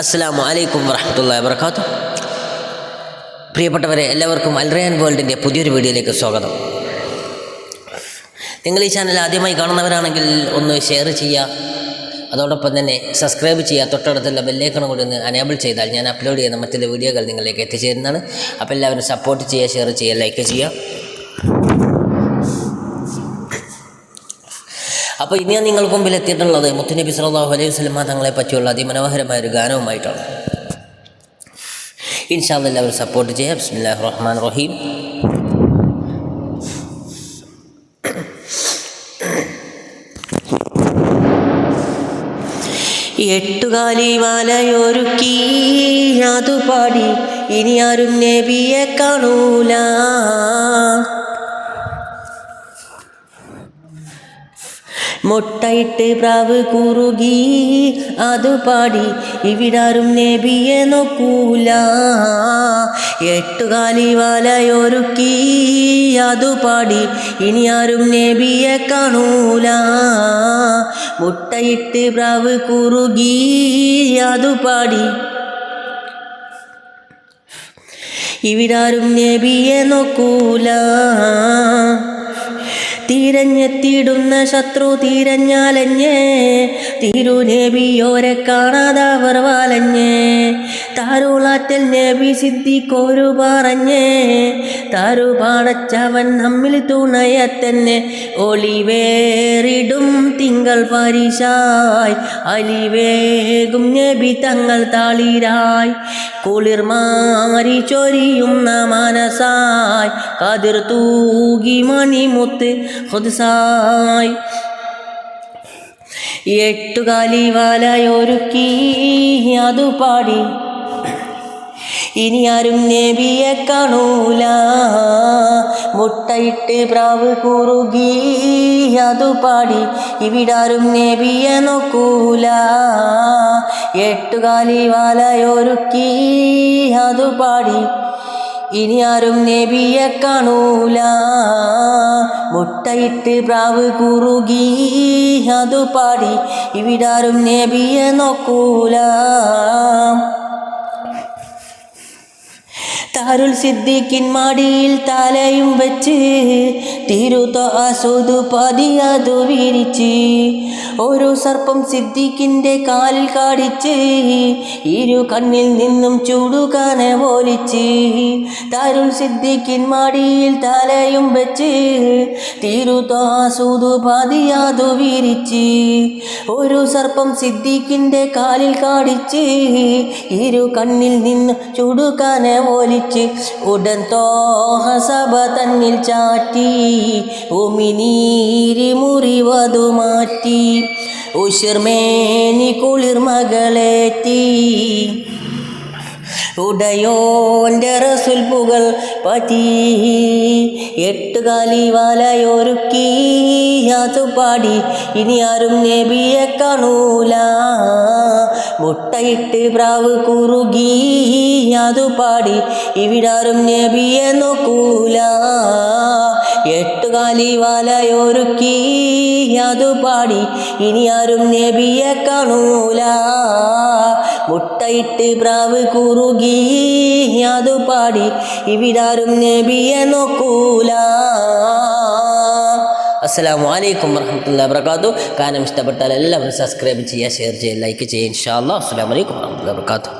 അസ്സാം വലൈക്കും വറഹമത്തല്ലാ വർക്കാത്തു പ്രിയപ്പെട്ടവരെ എല്ലാവർക്കും അൽറയാൻ വേൾഡിന്റെ പുതിയൊരു വീഡിയോയിലേക്ക് സ്വാഗതം. നിങ്ങൾ ഈ ചാനൽ ആദ്യമായി കാണുന്നവരാണെങ്കിൽ ഒന്ന് ഷെയർ ചെയ്യുക. അതോടൊപ്പം തന്നെ സബ്സ്ക്രൈബ് ചെയ്യുക. തൊട്ടടുത്തുള്ള ബെല്ലേക്കണം കൂടി ഒന്ന് അനേബിൾ ചെയ്താൽ ഞാൻ അപ്ലോഡ് ചെയ്യുന്ന മറ്റുള്ള വീഡിയോകൾ നിങ്ങളിലേക്ക് എത്തിച്ചേരുന്നതാണ്. അപ്പോൾ എല്ലാവരും സപ്പോർട്ട് ചെയ്യുക ഷെയർ ചെയ്യുക ലൈക്ക് ചെയ്യുക. അപ്പോൾ ഇനി നിങ്ങൾക്ക് മുമ്പിൽ എത്തിയിട്ടുള്ളത് മുത്തുനബി സല്ലല്ലാഹു അലൈഹി വസ്ലമ തങ്ങളെ പറ്റിയുള്ള അതിമനോഹരമായ ഒരു ഗാനവുമായിട്ടാണ്. ഇൻഷാല്ല എല്ലാവരും സപ്പോർട്ട് ചെയ്യാം. ബിസ്മില്ലാഹി റഹ്മാൻ റഹീം. എട്ടുകാലി മാലയൊരുക്കി അതു പാടി ഇനി ആരും നബിയെ കാണൂല. മുട്ടയിട്ട് പ്രാവ് കുറുകി അത് പാടി ഇവിടാരും നബിയെ നോക്കൂല. എട്ടുകാലി വലയൊരുക്കി അത് പാടി ഇനി ആരും നബിയെ കാണൂല. മുട്ടയിട്ട് പ്രാവ് കുറുകി അത് പാടി ഇവിടാരും നബിയെ നോക്കൂല. തിരഞ്ഞെത്തിയിടുന്ന ശത്രു തിരഞ്ഞാലഞ്ഞ്. തിരുനബിയോരെ കാണാതവർ വാലഞ്ഞ്. താരുളാറ്റൽ നബി സിദ്ധിക്കോരു പറഞ്ഞേ. താരു പാടച്ചവൻ നമ്മിൽ തുണയത്തന്നെ. ഒളിവേറിടും തിങ്കൾ പരിശായ്. അലിവേകും നബി തങ്ങൾ താളിരായി. കുളിർമാരി ചൊരിയുന്ന മനസായി കതിർ തൂകി മണിമുത്ത് ഹുദ്സായി. എട്ടുകാലി വലയൊരുക്കി അതു പാടി ഇനി ആരും നബിയെ കാണൂല. മുട്ടയിട്ട് പ്രാവ് കുറുകി അതു പാടി ഇവിടാരും നബിയെ നോക്കൂല. എട്ടുകാലി വലയൊരുക്കി അതു പാടി ഇനി ആരും നബിയെ കാണൂല. മുട്ടയിട്ട് പ്രാവ് കുറുകി അതു പാടി ഇവിടാരും നബിയെ നോക്കൂല. താരുൽ സിദ്ദിഖിൻ മടിയിൽ തലയും വെച്ച് തിരുത്ത അസുതു പതിയതു വിരിച്ച്. ഒരു സർപ്പം സിദ്ദിഖിന്റെ കാലിൽ കാടിച്ച് ഇരു കണ്ണിൽ നിന്നും ചൂടുകാനെ പോലിച്ച് തരുൾ സിദ്ദിഖിൻ മടിയിൽ തലയും വെച്ച് തിരുത്ത അസുതു പതിയതു വിരിച്ച്. ഒരു സർപ്പം സിദ്ദിഖിന്റെ കാലിൽ കാടിച്ച് ഇരു കണ്ണിൽ നിന്ന് ചുടുകാനെ ഒലിച്ച് ഉടൻ തോഹ സഭ തന്നിൽ ചാറ്റി ഉമിനീരി മുറിവതു മാറ്റി ഉഷിർമേനി കുളിർമകളേറ്റി. ഉടയോന്റെ റസുൽ പുകൾ പറ്റി എട്ടുകാലി വലയൊരുക്കി. അത് പാടി. ഇനി ആരും നബിയെ കാണൂല. മുട്ടയിട്ട് പ്രാവ് കുറുകി അതു പാടി. ഇവിടാരും നബിയെ നോക്കൂല. എട്ടുകാലി വലയൊരുക്കി അതു പാടി. ഇനി ആരും നബിയെ കാണൂല. മുട്ടയിട്ട് പ്രാവ് കുറുകി അതു പാടി. ഇവിടാരും നബിയെ നോക്കൂല. അസ്സലാമു അലൈക്കും വറഹമത്തുള്ള വർക്കാത്തു കാരണം ഇഷ്ടപ്പെട്ടാൽ എല്ലാവരും സബ്സ്ക്രൈബ് ചെയ്യുക ഷെയർ ചെയ്യുക ലൈക്ക് ചെയ്യുക ഇൻഷാ അല്ലാ അസ്സലാമു അലൈക്കും വറഹമത്തുള്ള വർക്കാത്തു